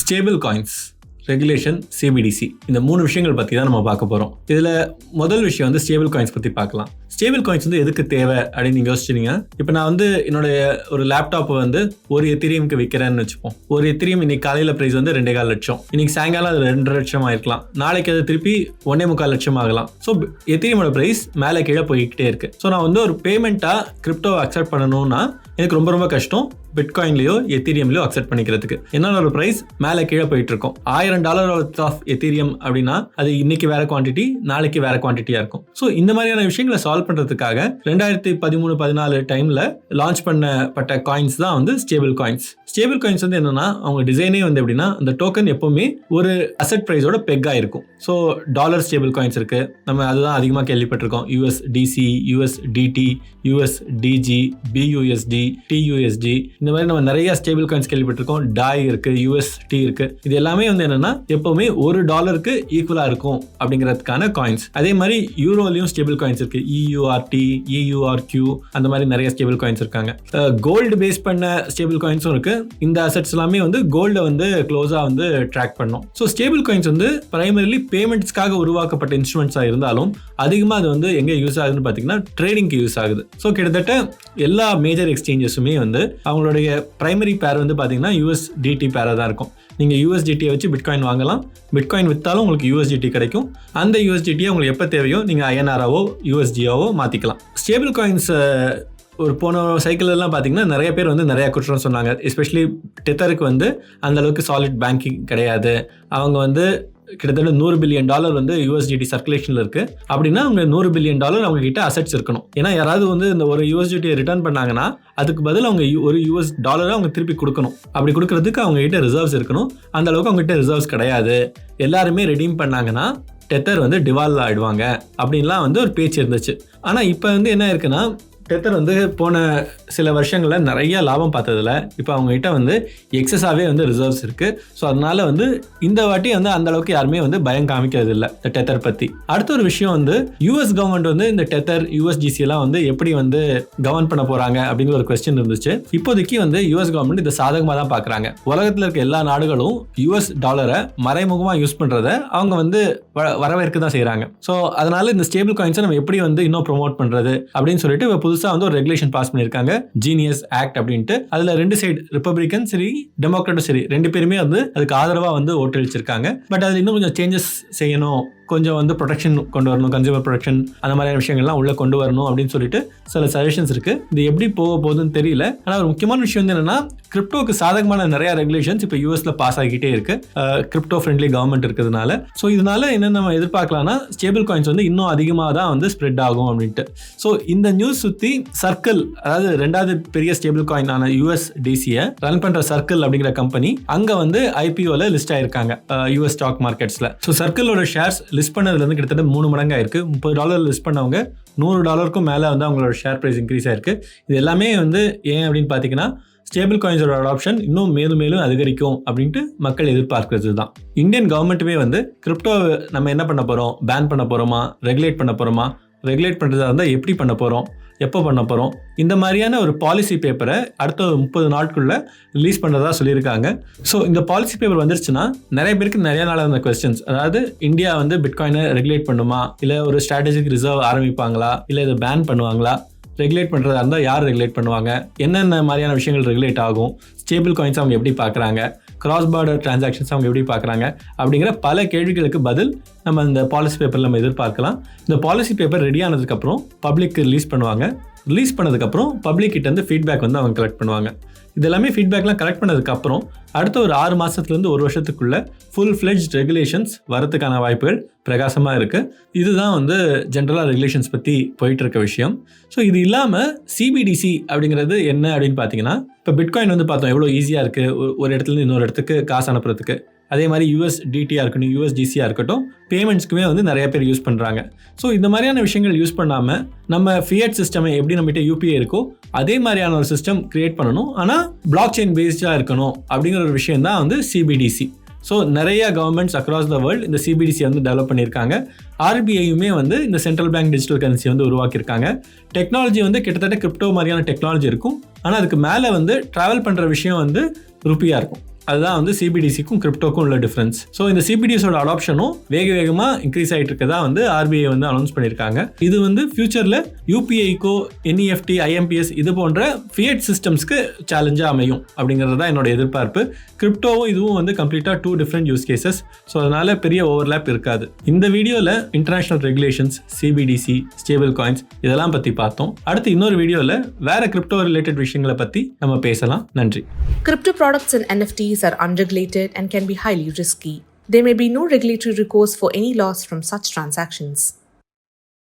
Stable coins regulation CBDC இந்த மூணு விஷயங்கள் பற்றி தான் நம்ம பார்க்க போகிறோம் இதில் முதல் விஷயம் வந்து ஸ்டேபிள் காயின்ஸ் பற்றி பார்க்கலாம். ஸ்டேபிள் காயின்ஸ் வந்து எதுக்கு தேவை அப்படின்னு நீங்கள் யோசிச்சிருங்க. இப்போ நான் வந்து என்னுடைய ஒரு லேப்டாப்பை வந்து ஒரு எத்திரியமுக்கு விற்கிறேன்னு வச்சுப்போம். ஒரு எத்திரியம் இன்னைக்கு காலையில் ப்ரைஸ் வந்து ரெண்டே கால் லட்சம். இன்னைக்கு சாயங்காலம் அது ரெண்டு லட்சம் ஆயிருக்கலாம். நாளைக்கு அது திருப்பி ஒன்னே முக்கால் லட்சம் ஆகலாம். ஸோ எத்திரியமோட ப்ரைஸ் மேலே கீழே போய்கிட்டே இருக்கு. ஸோ நான் வந்து ஒரு பேமெண்ட்டாக கிரிப்டோ அக்செப்ட் பண்ணணும்னா எனக்கு ரொம்ப ரொம்ப கஷ்டம் பிட்காயின்லயோ எத்தீரியம்லயோ அக்செப்ட் பண்ணிக்கிறதுக்கு. என்னென்ன ஒரு ப்ரைஸ் மேலே கீழே போயிட்டு இருக்கும். ஆயிரம் டாலர் ஆஃப் எத்தீரியம் அப்படின்னா அது இன்னைக்கு வேற குவான்டிட்டி நாளைக்கு வேற குவான்டிட்டியா இருக்கும். ஸோ இந்த மாதிரியான விஷயங்களை சால்வ் பண்ணுறதுக்காக ரெண்டாயிரத்தி பதிமூணு பதினாலு டைமில் லான்ச் பண்ணப்பட்ட காயின்ஸ் தான் வந்து ஸ்டேபிள் காயின்ஸ் ஸ்டேபிள் காயின்ஸ் வந்து என்னன்னா அவங்க டிசைனே வந்து எப்படின்னா அந்த டோக்கன் எப்பவுமே ஒரு அசெட் ப்ரைஸோட பெக்காக இருக்கும். ஸோ டாலர் ஸ்டேபிள் காயின்ஸ் இருக்கு. நம்ம அதுதான் அதிகமாக கேள்விப்பட்டிருக்கோம். USDC USDT USDG PYUSD TUSD இந்த மாதிரி நம்ம நிறைய ஸ்டேபிள் காயின்ஸ் கேள்விப்பட்டிருக்கோம். டாய் இருக்கு யூஎஸ்டி இருக்கு. இது எல்லாமே வந்து என்னன்னா எப்பவுமே ஒரு டாலருக்கு ஈக்குவலாக இருக்கும் அப்படிங்கிறதுக்கான காயின்ஸ் அதே மாதிரி யூரோலையும் ஸ்டேபிள் காயின்ஸ் இருக்கு. இ சியூஆர்டி இயூஆர்கியூ அந்த மாதிரி நிறைய ஸ்டேபிள் காயின்ஸ் இருக்காங்க. கோல்டு பேஸ் பண்ண ஸ்டேபிள் காயின்ஸும் இருக்கு. இந்த அசெட்ஸ் எல்லாமே வந்து கோல்டை வந்து க்ளோஸாக வந்து ட்ராக் பண்ணும். ஸோ ஸ்டேபிள் காயின்ஸ் வந்து பிரைமரிலி பேமெண்ட்ஸ்க்காக உருவாக்கப்பட்ட இன்ஸ்ட்ருமெண்ட்ஸாக இருந்தாலும் அதிகமாக அது வந்து எங்கே யூஸ் ஆகுதுன்னு பார்த்தீங்கன்னா ட்ரேடிங்க்கு யூஸ் ஆகுது. ஸோ கிட்டத்தட்ட எல்லா மேஜர் எக்ஸ்சேஞ்சஸுமே வந்து அவங்களுடைய பிரைமரி பேர் வந்து பார்த்தீங்கன்னா யூஎஸ்டிடி பேராக தான் இருக்கும். நீங்கள் யூஎஸ்டிடியை வச்சு பிட்காயின் வாங்கலாம். பிட்காயின் விற்றாலும் உங்களுக்கு யூஎஸ்டிடி கிடைக்கும். அந்த யூஎஸ்டிடியை உங்களுக்கு எப்போ தேவையோ நீங்கள் ஐஎன்ஆராவோ யூஎஸ்டியாவோ மாற்றிக்கலாம் ஸ்டேபிள் காயின்ஸ் ஒரு போன சைக்கிள் எல்லாம் பார்த்தீங்கன்னா நிறைய பேர் வந்து நிறைய குற்றம் சொன்னாங்க. எஸ்பெஷலி டெத்தருக்கு வந்து அந்த அளவுக்கு சாலிட் பேங்கிங் கிடையாது. அவங்க வந்து கிட்டத்தட்ட நூறு பில்லியன் டாலர் வந்து யூஎஸ்டிடி சர்க்குலேஷனில் இருக்கு. அப்படின்னா அவங்க நூறு பில்லியன் டாலர் அவங்க கிட்ட அசெட்ஸ் இருக்கணும். ஏன்னா யாராவது வந்து இந்த ஒரு யூஎஸ்டிடியை ரிட்டர்ன் பண்ணாங்கன்னா அதுக்கு பதில் அவங்க யூ- ஒரு யூஎஸ் டாலரை அவங்க திருப்பி கொடுக்கணும். அப்படி கொடுக்கறதுக்கு அவங்க கிட்ட ரிசர்வ்ஸ் இருக்கணும். அந்த அளவுக்கு அவங்க கிட்ட ரிசர்வ்ஸ் கிடையாது. எல்லாருமே ரெடீம் பண்ணாங்கன்னா டெத்தர் வந்து டிவால் ஆயிடுவாங்க. அப்படின்லாம் வந்து ஒரு பேச்சு இருந்துச்சு. ஆனால் இப்போ வந்து என்ன இருக்குன்னா டெத்தர் வந்து போன சில வருஷங்களில் நிறைய லாபம் பார்த்ததுல. இப்போ அவங்ககிட்ட வந்து எக்ஸஸாகவே வந்து ரிசர்வ்ஸ் இருக்குது ஸோ அதனால வந்து இந்த வாட்டி வந்து அந்த அளவுக்கு யாருமே வந்து பயம் காமிக்கிறது இல்லை இந்த டெத்தர் பற்றி அடுத்த ஒரு விஷயம் வந்து யூஎஸ் கவர்மெண்ட் வந்து இந்த டெத்தர் யூஎஸ்ஜிசியெல்லாம் வந்து எப்படி வந்து கவர்ன் பண்ண போகிறாங்க அப்படிங்கிற ஒரு கொஸ்டின் இருந்துச்சு. இப்போதைக்கு வந்து யூஎஸ் கவர்மெண்ட் இதை சாதகமாக தான் பார்க்குறாங்க உலகத்தில் இருக்க எல்லா நாடுகளும் யூஎஸ் டாலரை மறைமுகமாக யூஸ் பண்ணுறத அவங்க வந்து வ- வரவேற்க தான் செய்கிறாங்க ஸோ அதனால இந்த ஸ்டேபிள் காயின்ஸை நம்ம எப்படி வந்து இன்னும் ப்ரோமோட் பண்ணுறது அப்படின்னு சொல்லிட்டு இப்போ புதுசாக வந்து ஒரு ரெகுலேஷன் பாஸ் பண்ணியிருக்காங்க. ஜீனியஸ் ஆக்ட் அப்படின்ட்டு. அதில் ரெண்டு சைடு ரிப்பப்ளிக்கன் சரி டெமோக்ராட்டும் சரி ரெண்டு பேருமே வந்து அதுக்கு ஆதரவாக வந்து ஓட்டளிச்சிருக்காங்க. பட் அதில் இன்னும் கொஞ்சம் சேஞ்சஸ் செய்யணும் கொஞ்சம் வந்து ப்ரொடெக்ஷன் கொண்டு வரணும் கன்சியூமர் ப்ரொடெக்ஷன் அந்த மாதிரியான விஷயங்கள்லாம் உள்ளே கொண்டு வரணும் அப்படின்னு சொல்லிட்டு சில சஜஷன்ஸ் இருக்குது இது எப்படி போக போகுதுன்னு தெரியல. ஆனால் ஒரு முக்கியமான விஷயம் வந்து என்னென்னா கிரிப்டோக்கு சாதகமான நிறைய ரெகுலேஷன்ஸ் இப்போ யூஎஸில் பாஸ் ஆகிட்டே இருக்கு. கிரிப்டோ ஃப்ரெண்ட்லி கவர்மெண்ட் இருக்கிறதுனால. ஸோ இதனால என்ன நம்ம எதிர்பார்க்கலாம்னா ஸ்டேபிள் காயின்ஸ் வந்து இன்னும் அதிகமாக தான் வந்து ஸ்ப்ரெட் ஆகும் அப்படின்ட்டு. ஸோ இந்த நியூஸ் சுற்றி சர்க்கிள் அதாவது ரெண்டாவது பெரிய ஸ்டேபிள் காயின் ஆன யூஎஸ் டிசியை ரன் பண்ணுற சர்க்கிள் அப்படிங்கிற கம்பெனி அங்கே வந்து ஐபிஓவில் லிஸ்ட் ஆயிருக்காங்க யூஎஸ் ஸ்டாக் மார்க்கெட்ஸில் ஸோ சர்க்கிளோட ஷேர்ஸ் லிஸ்ட் பண்ணதுலேருந்து கிட்டத்தட்ட மூணு மடங்கு ஆயிருக்கு. முப்பது டாலர் லிஸ்ட் பண்ணவங்க நூறு டாலருக்கும் மேலே வந்து அவங்களோட ஷேர் ப்ரைஸ் இன்க்ரீஸ் ஆயிருக்கு. இது எல்லாமே வந்து ஏன் அப்படின்னு பார்த்தீங்கன்னா ஸ்டேபிள் காயின்ஸோட அடாப்ஷன் இன்னும் மேலும் மேலும் அதிகரிக்கும் அப்படின்ட்டு மக்கள் எதிர்பார்க்கிறது தான் இந்தியன் கவர்மெண்ட்டுமே வந்து கிரிப்டோ நம்ம என்ன பண்ண போகிறோம் பேன் பண்ண போகிறோமா ரெகுலேட் பண்ண போகிறோமா ரெகுலேட் பண்ணுறதா இருந்தால் எப்படி பண்ண போகிறோம் எப்போ பண்ண போகிறோம் இந்த மாதிரியான ஒரு பாலிசி பேப்பரை அடுத்த ஒரு முப்பது நாட்குள்ளே ரிலீஸ் பண்ணுறதா சொல்லியிருக்காங்க. ஸோ இந்த பாலிசி பேப்பர் வந்துருச்சுன்னா நிறைய பேருக்கு நிறைய நாள் இருந்த கொஸ்டின்ஸ் அதாவது இந்தியா வந்து பிட்காயினை ரெகுலேட் பண்ணுமா? இல்லை ஒரு ஸ்ட்ராட்டஜிக் ரிசர்வ் ஆரம்பிப்பாங்களா? இல்லை இதை பேன் பண்ணுவாங்களா? ரெகுலேட் பண்ணுறதா இருந்தால் யார் ரெகுலேட் பண்ணுவாங்க? என்னென்ன மாதிரியான விஷயங்கள் ரெகுலேட் ஆகும்? ஸ்டேபிள் காயின்ஸ் அவங்க எப்படி பார்க்குறாங்க? கிராஸ் பார்டர் டிரான்சாக்ஷன்ஸ் அவங்க எப்படி பார்க்குறாங்க? அப்படிங்கிற பல கேள்விகளுக்கு பதில் நம்ம இந்த பாலிசி பேப்பரில் நம்ம எதிர்பார்க்கலாம். இந்த பாலிசி பேப்பர் ரெடி ஆனதுக்கப்புறம் பப்ளிக்கு ரிலீஸ் பண்ணுவாங்க. ரிலீஸ் பண்ணதுக்கப்புறம் பப்ளிக் கிட்ட ஃபீட்பேக் வந்து அவங்க கலெக்ட் பண்ணுவாங்க. இதெல்லாமே ஃபீட்பேக்லாம் கலெக்ட் பண்ணதுக்கப்புறம் அடுத்த ஒரு ஆறு மாதத்துலேருந்து ஒரு வருஷத்துக்குள்ளே ஃபுல் ஃப்ளெஜ் ரெகுலேஷன்ஸ் வரதுக்கான வாய்ப்புகள் பிரகாசமாக இருக்குது இதுதான் வந்து ஜென்ரலாக ரெகுலேஷன்ஸ் பற்றி போயிட்டு இருக்க விஷயம். ஸோ இது இல்லாமல் சிபிடிசி அப்படிங்கிறது என்ன அப்படின்னு பார்த்தீங்கன்னா இப்போ பிட்காயின் வந்து பார்த்தோம் எவ்வளோ ஈஸியாக இருக்குது ஒரு இடத்துலேருந்து இன்னொரு இடத்துக்கு காசு அனுப்புறதுக்கு. அதே மாதிரி யூஎஸ் டிடியாக இருக்கட்டும் யூஎஸ்டிசியாக இருக்கட்டும் பேமெண்ட்ஸ்க்குமே வந்து நிறைய பேர் யூஸ் பண்ணுறாங்க ஸோ இந்த மாதிரியான விஷயங்கள் யூஸ் பண்ணாமல் நம்ம ஃபியட் சிஸ்டம் எப்படி நம்மகிட்ட யூபிஐ இருக்கோ அதே மாதிரியான ஒரு சிஸ்டம் கிரியேட் பண்ணணும். ஆனால் பிளாக் செயின் பேஸ்டாக இருக்கணும் அப்படிங்கிற ஒரு விஷயம் தான் வந்து சிபிடிசி ஸோ நிறைய கவர்மெண்ட்ஸ் அக்ராஸ் த வேர்ல்டு இந்த சிபிடிசி வந்து டெவலப் பண்ணியிருக்காங்க. ஆர்பிஐயுமே வந்து இந்த சென்ட்ரல் பேங்க் டிஜிட்டல் கரன்சி வந்து உருவாக்கியிருக்காங்க. டெக்னாலஜி வந்து கிட்டத்தட்ட கிரிப்டோ மாதிரியான டெக்னாலஜி இருக்கும். ஆனால் அதுக்கு மேலே வந்து ட்ராவல் பண்ணுற விஷயம் வந்து ருப்பியாக இருக்கும். அதுதான் வந்து சிபிடிசிக்கும் கிரிப்டோக்கும் உள்ள டிஃப்ரென்ஸ் ஸோ இந்த சிபிடிஎஸோட அடாப்ஷனும் வேக வேகமாக இன்க்ரீஸ் ஆகிட்டு இருக்கதா வந்து ஆர்பிஐ வந்து அனௌன்ஸ் பண்ணியிருக்காங்க. இது வந்து ஃபியூச்சரில் யூபிஐக்கோ என்இஎஃப்டி ஐஎம்பிஎஸ் இது போன்ற ஃபியட் சிஸ்டம்ஸ்க்கு சேலஞ்சாக அமையும் அப்படிங்கிறது தான் என்னோட எதிர்பார்ப்பு. கிரிப்டோவும் இதுவும் வந்து கம்ப்ளீட்டாக two different use cases so அதனால பெரிய ஓவர்லேப் இருக்காது. இந்த வீடியோவில் international regulations CBDC stable coins இதெல்லாம் பற்றி பார்த்தோம். அடுத்து இன்னொரு வீடியோவில் வேற கிரிப்டோ ரிலேட்டட் விஷயங்களை பற்றி நம்ம பேசலாம். நன்றி. Crypto products and NFT Are unregulated and can be highly risky. There may be no regulatory recourse for any loss from such transactions.